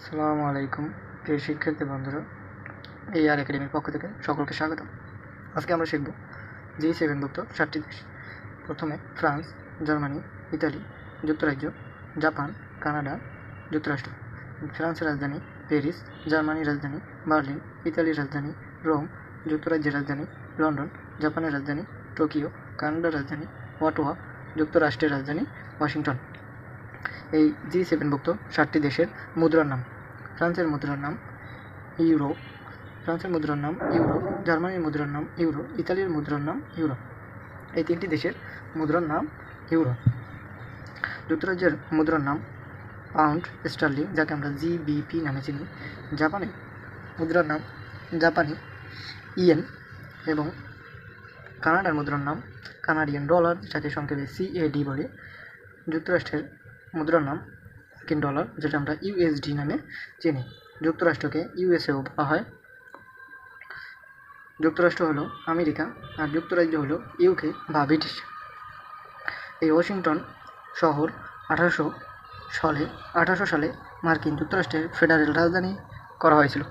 আসসালামু আলাইকুম, প্রিয় শিক্ষার্থী বন্ধুরা, এই আর একাডেমির পক্ষ থেকে সকলকে স্বাগত আজকে আমরা শিখব জি সেভেনভুক্ত সাতটি দেশ। প্রথমে ফ্রান্স, জার্মানি, ইতালি, যুক্তরাজ্য, জাপান, কানাডা, যুক্তরাষ্ট্র। ফ্রান্সের রাজধানী প্যারিস, জার্মানির রাজধানী বার্লিন, ইতালির রাজধানী রোম, যুক্তরাজ্যের রাজধানী লন্ডন, জাপানের রাজধানী টোকিও, কানাডার রাজধানী ওয়াটোয়া যুক্তরাষ্ট্রের রাজধানী ওয়াশিংটন। এই জি সেভেনভুক্ত ষাটটি দেশের মুদ্রার নাম। ফ্রান্সের মুদ্রার নাম ইউরো। ফ্রান্সের মুদ্রার নাম ইউরো। জার্মানির মুদ্রার নাম ইউরো। ইতালির মুদ্রার নাম ইউরো। এই তিনটি দেশের মুদ্রার নাম ইউরো। যুক্তরাজ্যের মুদ্রার নাম পাউন্ড স্টার্লিং, যাকে আমরা জিবিপি নামে চিনি। জাপানের মুদ্রার নাম জাপানি ইয়েন এবং কানাডার মুদ্রার নাম কানাডিয়ান ডলার, যাকে সংক্ষেপে সিএডি বলে। যুক্তরাষ্ট্রের মুদ্রার নাম মার্কিন ডলার, যেটা আমরা ইউএসডি নামে চিনি। যুক্তরাষ্ট্রকে ইউএসএও বলা হয়। যুক্তরাষ্ট্র হলো আমেরিকা আর যুক্তরাজ্য হলো ইউকে বা ব্রিটিশ। এই ওয়াশিংটন শহর আঠারোশো সালে আঠারোশো সালে মার্কিন যুক্তরাষ্ট্রের ফেডারেল রাজধানী করা হয়েছিল।